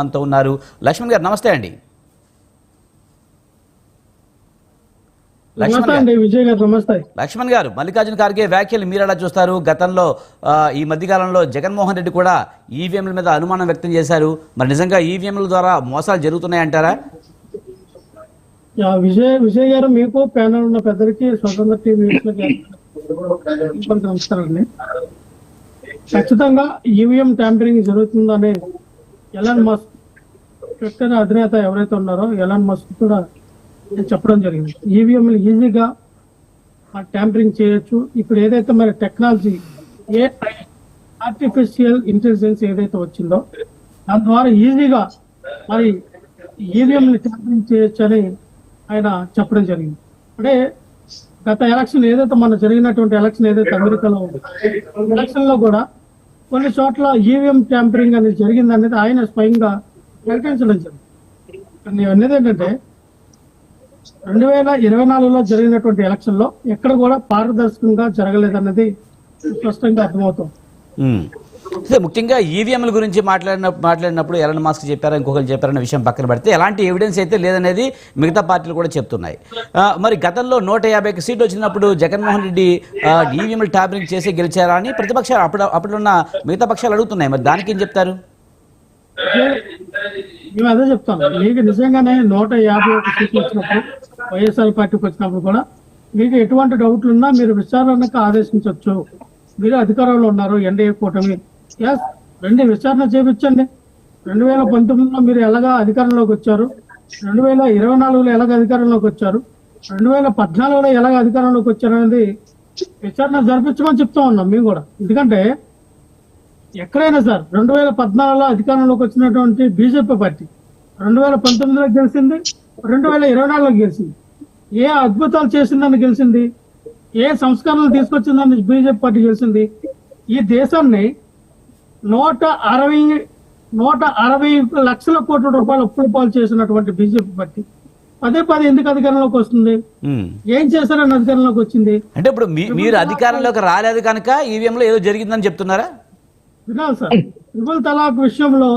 మనతో ఉన్నారు. లక్ష్మణ్ గారు నమస్తే అండి. లక్ష్మణ్ గారు. మల్లికార్జున ఖార్గే వ్యాఖ్యలు మీరు ఎలా చూస్తారు? గతంలో ఈ మధ్యకాలంలో జగన్మోహన్ రెడ్డి కూడా ఈవీఎంల మీద అనుమానం వ్యక్తం చేశారు. మరి నిజంగా ఈవీఎంల ద్వారా మోసాలు జరుగుతున్నాయంటారా విజయ్ విజయ్ గారు మీకు ప్యానల్ ఉన్న పెద్దలకి స్వతంత్ర టీవీ నమస్కారం అండి. ఖచ్చితంగా ఈవీఎం ట్యాంపరింగ్ జరుగుతుందని ఎలాన్ మస్క్ ట్విట్టర్ అధినేత ఎవరైతే ఉన్నారో ఎలాన్ మస్క్ కూడా చెప్పడం జరిగింది. ఈవీఎంలు ఈజీగా ట్యాంపరింగ్ చేయొచ్చు. ఇప్పుడు ఏదైతే మరి టెక్నాలజీ ఏ ఆర్టిఫిషియల్ ఇంటెలిజెన్స్ ఏదైతే వచ్చిందో దాని ద్వారా ఈజీగా మరి ఈవీఎం ట్యాంపరింగ్ చేయొచ్చు అని ఆయన చెప్పడం జరిగింది. అంటే గత ఎలక్షన్ ఏదైతే మన జరిగినటువంటి ఎలక్షన్ ఏదైతే అమెరికాలో ఉంది ఎలక్షన్లో కూడా కొన్ని చోట్ల ఈవీఎం ట్యాంపరింగ్ అనేది జరిగింది అనేది ఆయన స్వయంగా ప్రకటించడం జరిగింది. నేను అనేది ఏంటంటే రెండు వేల ఇరవై నాలుగులో జరిగినటువంటి ఎలక్షన్లో ఎక్కడ కూడా పారదర్శకంగా జరగలేదన్నది స్పష్టంగా అర్థమవుతుంది. అదే ముఖ్యంగా ఈవీఎంల గురించి మాట్లాడిన మాట్లాడినప్పుడు ఎలన్ మాస్క్ చెప్పారా ఇంకొకరు చెప్పారన్న విషయం పక్కన పెడితే ఎలాంటి ఎవిడెన్స్ అయితే లేదనేది మిగతా పార్టీలు కూడా చెప్తున్నాయి. మరి గతంలో నూట యాభైకి సీట్లు వచ్చినప్పుడు జగన్మోహన్ రెడ్డి ఈవీఎంలు ట్యాబ్లింగ్ చేసి గెలిచారా అని ప్రతిపక్షాలు అప్పుడు అప్పుడున్న మిగతా పక్షాలు అడుగుతున్నాయి. మరి దానికి ఏం చెప్తారు? మేము అదే చెప్తాను మీకు నిజంగానే నూట యాభై ఒక సీట్లు వచ్చినప్పుడు వైఎస్ఆర్ పార్టీకి వచ్చినప్పుడు కూడా మీకు ఎటువంటి డౌట్లు ఉన్నా మీరు విచారణకు ఆదేశించవచ్చు మీరు అధికారంలో ఉన్నారు ఎన్డీఏ కూటమి ఎస్ రెండు విచారణ చేపించండి. రెండు వేల పంతొమ్మిదిలో మీరు ఎలాగా అధికారంలోకి వచ్చారు? రెండు వేల ఇరవై నాలుగులో ఎలాగ అధికారంలోకి వచ్చారు? రెండు వేల పద్నాలుగులో ఎలాగ అధికారంలోకి వచ్చారు అనేది విచారణ జరిపించమని చెప్తా ఉన్నాం మేము కూడా. ఎందుకంటే ఎక్కడైనా సార్ రెండు వేల పద్నాలుగులో అధికారంలోకి వచ్చినటువంటి బీజేపీ పార్టీ రెండు వేల పంతొమ్మిదిలో గెలిచింది రెండు వేల ఇరవై నాలుగులో గెలిచింది. ఏ అద్భుతాలు చేసిందని గెలిచింది? ఏ సంస్కరణలు తీసుకొచ్చిందని బీజేపీ పార్టీ గెలిచింది? ఈ దేశాన్ని నూట అరవై నూట అరవై లక్షల కోట్ల రూపాయలు అప్పుల పాలు చేసినటువంటి బీజేపీ పార్టీ. పదే పదే ఎందుకు అధికారంలోకి వస్తుంది. ఏం చేశారని అధికారంలోకి వచ్చింది? అంటే ఇప్పుడు మీరు అధికారంలోకి రాలేదు కనుక ఈవీఎంలో ఏదో జరిగిందని చెప్తున్నారా? వినాలి సార్ ట్రిపుల్ తలాక్ విషయంలో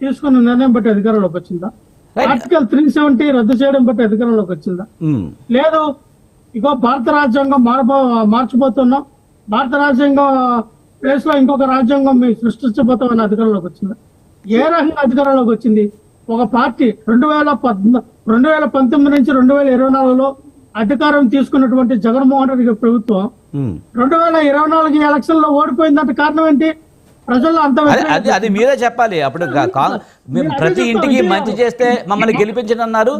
తీసుకున్న నిర్ణయం బట్టి అధికారంలోకి వచ్చిందా. ఆర్టికల్ త్రీ సెవెంటీ రద్దు చేయడం బట్టి అధికారంలోకి వచ్చిందా. లేదు. ఇగో భారత రాజ్యాంగం మార్చబోతున్నాం భారత రాజ్యాంగం ప్లేస్లో ఇంకొక రాజ్యాంగం సృష్టించబోతామని అధికారంలోకి వచ్చిందా. ఏ రకంగా అధికారంలోకి వచ్చింది? ఒక పార్టీ రెండు వేల రెండు వేల పంతొమ్మిది నుంచి రెండు వేల ఇరవై నాలుగులో అధికారం తీసుకున్నటువంటి జగన్మోహన్ రెడ్డి ప్రభుత్వం. రెండు వేల ఇరవై నాలుగు ఎలక్షన్లో ఓడిపోయిందంటే కారణం ఏంటి? ప్రజల్లో అంత అదే. అది మీరే చెప్పాలి. అప్పుడు మేము ప్రతి ఇంటికి మంచి చేస్తే మమ్మల్ని గెలిపించండి అన్నారు.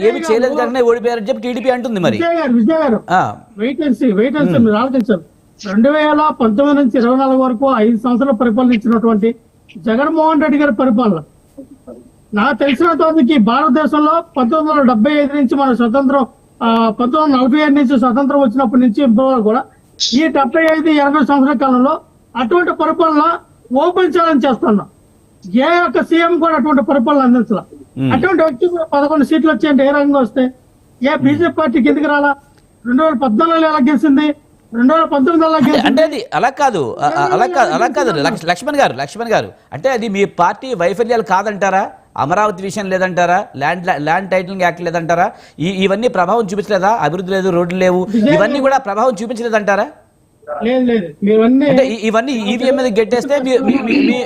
ఏమి చేయలేదు కానీ ఓడిపోయారని చెప్పి టీడీపీ అంటుంది మరి. విజయ్ గారు విజయ్ గారు. ఆ, wait and see wait and see మీరు ఆలోచించారు రెండు వేల పంతొమ్మిది నుంచి ఇరవై నాలుగు వరకు ఐదు సంవత్సరాలు పరిపాలించినటువంటి జగన్మోహన్ రెడ్డి గారి పరిపాలన. నాకు తెలిసినంతవరకు భారతదేశంలో పంతొమ్మిది వందల డెబ్బై ఐదు నుంచి మన స్వతంత్రం పంతొమ్మిది వందల నలభై నుంచి స్వతంత్రం వచ్చినప్పటి నుంచి ఇప్పటివరకు కూడా ఈ డెబ్బై ఐదు ఎనభై సంవత్సరాల కాలంలో అటువంటి పరిపాలన ఓపెన్ ఛాలెంజ్ చేస్తున్నాం. ఏ ఒక్క సీఎం కూడా అటువంటి పరిపాలన అందించాల. అటువంటి వ్యక్తి పదకొండు సీట్లు వచ్చాయంటే ఏ రంగం వస్తే? ఏ బీజేపీ పార్టీకి ఎందుకు రాలా? రెండు వేల పద్నాలుగులో ఎలా గెలిచింది? అంటే- అది అలా కాదు. అలా కాదు అలా కాదు. లక్ష్- లక్ష్మణ్ గారు లక్ష్మణ్ గారు. అంటే అది మీ పార్టీ వైఫల్యాలు కాదంటారా? అమరావతి విషయం లేదంటారా? ల్యాండ్ ల్యాండ్ టైటిలింగ్ యాక్ట్ లేదంటారా? ఈ ఇవన్నీ ప్రభావం చూపించలేదా? అభివృద్ధి లేదు రోడ్లు లేవు. ఇవన్నీ కూడా ప్రభావం చూపించలేదంటారా? లేదు లేదు. మీరన్నీ అంటే ఈ- ఇవన్నీ ఈవీఎం మీద గెట్టేస్తే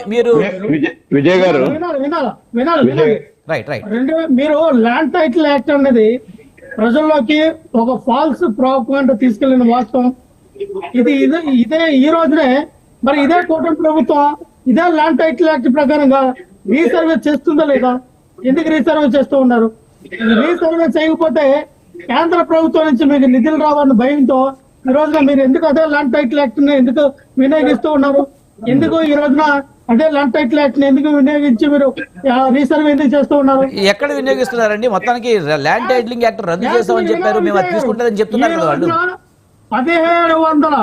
మీరు విజయ్ విజయ్ గారు. వినాలి వినాలి వినాలి వినాలి. రైట్ రైట్ రెండు మీరు ల్యాండ్ టైటిల్ యాక్ట్ అనేది ప్రజల్లోకి ఒక ఫాల్స్ ప్రాపంగా తీసుకెళ్ళిన వాస్తవం. ఇది ఇదే ఇదే ఈ రోజునే మరి ఇదే కూటమి ప్రభుత్వం ఇదే ల్యాండ్ టైటిల్ యాక్ట్ ప్రకారంగా రీసర్వే చేస్తుందా లేదా? ఎందుకు రీసర్వే చేస్తూ ఉన్నారు? రీసర్వే చేయకపోతే కేంద్ర ప్రభుత్వం నుంచి మీకు నిధులు రావాలని భయంతో ఈ రోజున మీరు ఎందుకు అదే ల్యాండ్ టైటిల్ యాక్ట్ని ఎందుకు వినియోగిస్తూ ఉన్నారు? ఎందుకు ఈ రోజున అదే ల్యాండ్ టైటిల్ యాక్ట్ని ఎందుకు వినియోగించి మీరు రీసర్వే ఎందుకు చేస్తూ ఉన్నారు? ఎక్కడ వినియోగిస్తున్నారండి? మొత్తానికి ల్యాండ్ టైటిలింగ్ యాక్ట్ రద్దు చేస్తామని చెప్పారు. మేము అది తీసుకుంటుందని చెప్తున్నారు కదా వాళ్ళు. పదిహేడు వందల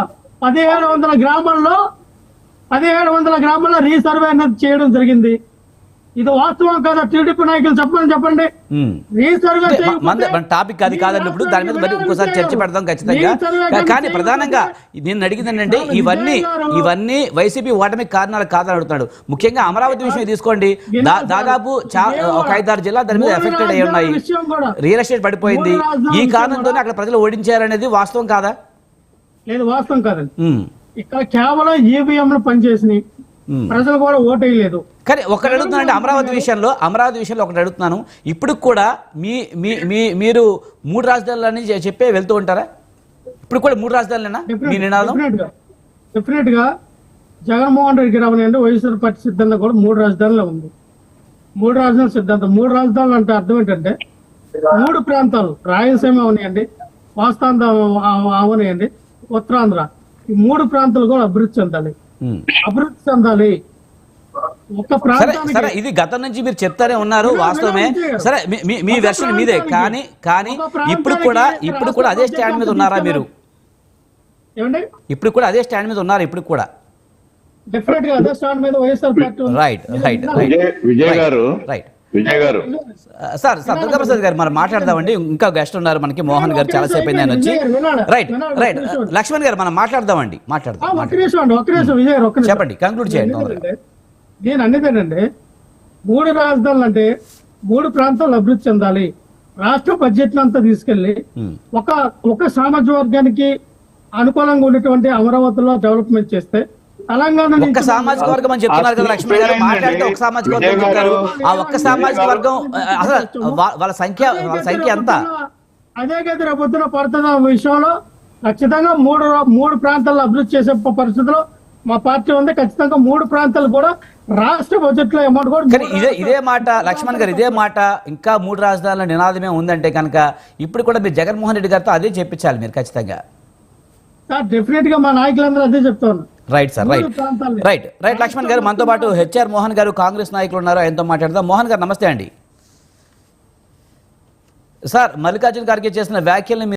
పదిహేడు వందల గ్రామాల్లో పదిహేడు వందల గ్రామాల్లో రీసర్వే అనేది చేయడం జరిగింది ఇది వాస్తవం కదా టీడీపీ నాయకులు చెప్పండి చెప్పండి. రీసర్వే మన టాపిక్ అది కాదండి ఇప్పుడు దాని మీద మరి ఇంకోసారి చర్చ పెడదాం. ఖచ్చితంగా కానీ ప్రధానంగా నేను అడిగింది ఏంటంటే ఇవన్నీ ఇవన్నీ వైసీపీ ఓటమి కారణాలు కాదని అడుగుతున్నాడు ముఖ్యంగా అమరావతి విషయం తీసుకోండి దాదాపు. ఒక ఐదారు జిల్లా దాని మీద ఎఫెక్టెడ్ అయి ఉన్నాయి. రియల్ ఎస్టేట్ పడిపోయింది ఈ కారణంతోనే కూడా. అక్కడ ప్రజలు ఓడించారనేది వాస్తవం కాదా లేదు వాస్తవం కాదండి. ఇక్కడ కేవలం ఈవీఎంలు పనిచేసినాయి. ప్రజలు కూడా ఓటేయలేదు కానీ ఒకటి అడుగుతున్నానంటే అమరావతి విషయంలో అమరావతి విషయంలో ఒకటి అడుగుతున్నాను ఇప్పుడు కూడా మీ మీ మీ మీరు మూడు రాజధానులని చెప్పే వెళ్తూ ఉంటారా ఇప్పుడు కూడా మూడు రాజధానులేనా మీ నినాదం డెఫినెట్గా జగన్మోహన్ రెడ్డి రావని వైఎస్ఆర్ పార్టీ సిద్ధాంతం కూడా మూడు రాజధానులు ఉంది మూడు రాజధానుల సిద్ధాంతం మూడు రాజధానులు అంటే అర్థం ఏంటంటే మూడు ప్రాంతాలు రాయలసీమ అవనియండి అవ- అవనియండి ఉత్తరాంధ్ర. ఈ మూడు ప్రాంతాలు కూడా అభివృద్ధి చెందాలి. అభివృద్ధి చెందాలి. సరే ఇది గతం నుంచి మీరు చెప్తానే ఉన్నారు వాస్తవమే. సరే మీ- వెర్షన్ మీదే. కానీ కానీ ఇప్పుడు కూడా ఇప్పుడు కూడా అదే స్టాండ్ మీద ఉన్నారా మీరు? ఏమండి? ఇప్పుడు కూడా అదే స్టాండ్ మీద ఉన్నారు ఇప్పుడు కూడా? డెఫినెట్గా అదే స్టాండ్ మీద YSR party. Right right Vijay గారు రైట్ విజయ్ గారు. సార్ సార్ దుర్గాప్రసాద్ గారు మనం మాట్లాడదామండి. ఇంకా గెస్ట్ ఉన్నారు మనకి. మోహన్ గారు చాలా సేపు అయింది ఆయన వచ్చి. రైట్ రైట్ లక్ష్మణ్ గారు మనం మాట్లాడదామండి. మాట్లాడదాం. చెప్పండి కంక్లూడ్ చేయండి నేను అనేది ఏంటంటే మూడు రాజధానులు అంటే మూడు ప్రాంతాలు అభివృద్ధి చెందాలి. రాష్ట్ర బడ్జెట్ అంతా తీసుకెళ్ళి ఉమ్. ఒక ఒక సామాజిక వర్గానికి అనుకూలంగా ఉండేటువంటి అమరావతిలో డెవలప్మెంట్ చేస్తే ఒక్క సామాజిక వర్గం అని చెప్తున్నారు కదా లక్ష్మణ్ గారు. మాట్లాడితే ఒక సామాజిక వర్గం చెప్తారు. ఆ ఒక్క సామాజిక వర్గం అసలు వాళ్ళ సంఖ్య వాళ్ళ సంఖ్య ఎంత? అదే గది రేపొద్దున పడుతున్న విషయంలో ఖచ్చితంగా మూడు మూడు ప్రాంతాల్లో అభివృద్ధి చేసే పరిస్థితిలో మా పార్టీ ఉంది. ఖచ్చితంగా మూడు ప్రాంతాలు కూడా రాష్ట్ర బడ్జెట్లో అమౌంట్ కూడా ఇదే ఇదే మాట లక్ష్మణ్ గారు ఇదే మాట ఇంకా మూడు రాజధానుల నినాదమే ఉందంటే కనుక ఇప్పుడు కూడా మీరు జగన్మోహన్ రెడ్డి గారితో అదే చెప్పించాలి మీరు ఖచ్చితంగా. డెఫినెట్గా మా నాయకులందరూ అదే చెప్తా ఉన్నారు right sir right. Right right Lakshman గారు మనతో పాటు హెచ్ఆర్ మోహన్ గారు కాంగ్రెస్ నాయకులు ఉన్నారు. ఆయనతో మాట్లాడదాం. మోహన్ గారు నమస్తే అండి. సార్ మల్లికార్జున ఖార్గే చేసిన వ్యాఖ్యల్ని